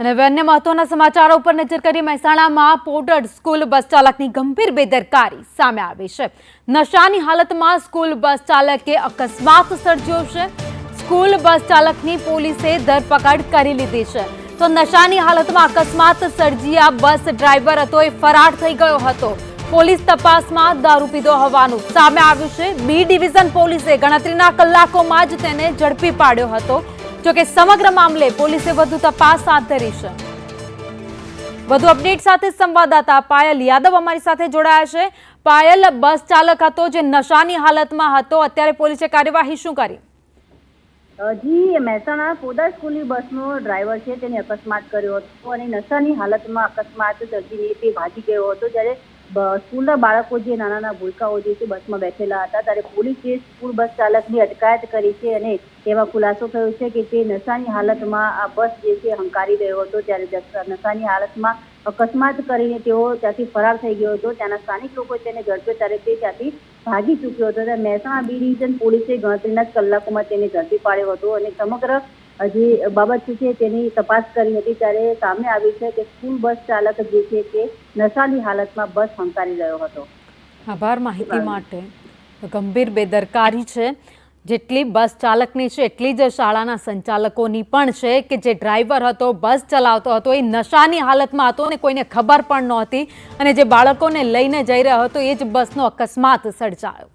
અને હવે અન્ય મહત્વના સમાચારો ઉપર નજર કરીએ. મહેસાણામાં પોર્ટેડ સ્કૂલ બસ ચાલકની ગંભીર બેદરકારી સામે આવી છે. નશાની હાલતમાં સ્કૂલ બસ ચાલકે અકસ્માત સર્જ્યો છે. સ્કૂલ બસ ચાલકની પોલીસે ધરપકડ કરી લીધી છે. તો નશાની હાલતમાં અકસ્માત સર્જી આ બસ ડ્રાઈવર હતો એ ફરાર થઈ ગયો હતો. પોલીસ તપાસમાં દારૂ પીધો હોવાનું સામે આવ્યું છે. બી ડિવિઝન પોલીસે ગણતરીના કલાકોમાં જ તેને ઝડપી પાડ્યો હતો. જોકે સમગ્ર મામલે પોલીસે વધુ તપાસ હાથ ધરી છે. વધુ અપડેટ સાથે સંવાદદાતા પાયલ યાદવ અમારી સાથે જોડાયા છે. પાયલ, બસ ચાલક હતો જે નશાની હાલતમાં હતો. અત્યારે પોલીસે કાર્યવાહી શું કરી? જી, મહેસાણા પોદા સ્કૂલની બસનો ડ્રાઈવર છે. તેને અકસ્માત કર્યો હતો અને નશાની હાલતમાં અકસ્માત સર્જીને તે ભાગી ગયો હતો. જ્યારે સ્કૂલના બાળકો જે નાના નાના ભૂલકાઓ જે છે, બસમાં બેઠેલા હતા, ત્યારે પોલીસે સ્કૂલ બસ ચાલકની અટકાયત કરી છે અને તેમાં ખુલાસો થયો છે કે તે નશાની હાલતમાં આ બસ જે છે, હંકારી રહ્યો હતો. ત્યારે નશાની હાલતમાં અકસ્માત કરીને તેઓ ત્યાંથી ફરાર થઈ ગયો હતો. ત્યાંના સ્થાનિક લોકોએ તેને ઝડપ્યો ત્યારે તે ત્યાંથી ભાગી ચૂક્યો હતો. ત્યારે મહેસાણા બી ડિવિઝન પોલીસે ગણતરીના જ કલાકોમાં તેને ઝડપી પાડ્યો હતો અને સમગ્ર જે બાબત છે તેની તપાસ કરી હતી ત્યારે સામે આવ્યું છે કે સ્કૂલ બસ ચાલક જે છે તે નશાની હાલતમાં બસ હંકારી રહ્યો હતો. આભાર માહિતી માટે. ગંભીર બેદરકારી છે. જેટલી બસ ચાલકની છે, એટલી જ શાળાના સંચાલકોની પણ છે કે જે ડ્રાઈવર હતો, બસ ચલાવતો હતો, એ નશાની હાલતમાં હતો અને કોઈને ખબર પણ નહોતી અને જે બાળકોને લઈને જઈ રહ્યો હતો, એ જ બસનો અકસ્માત સર્જાયો.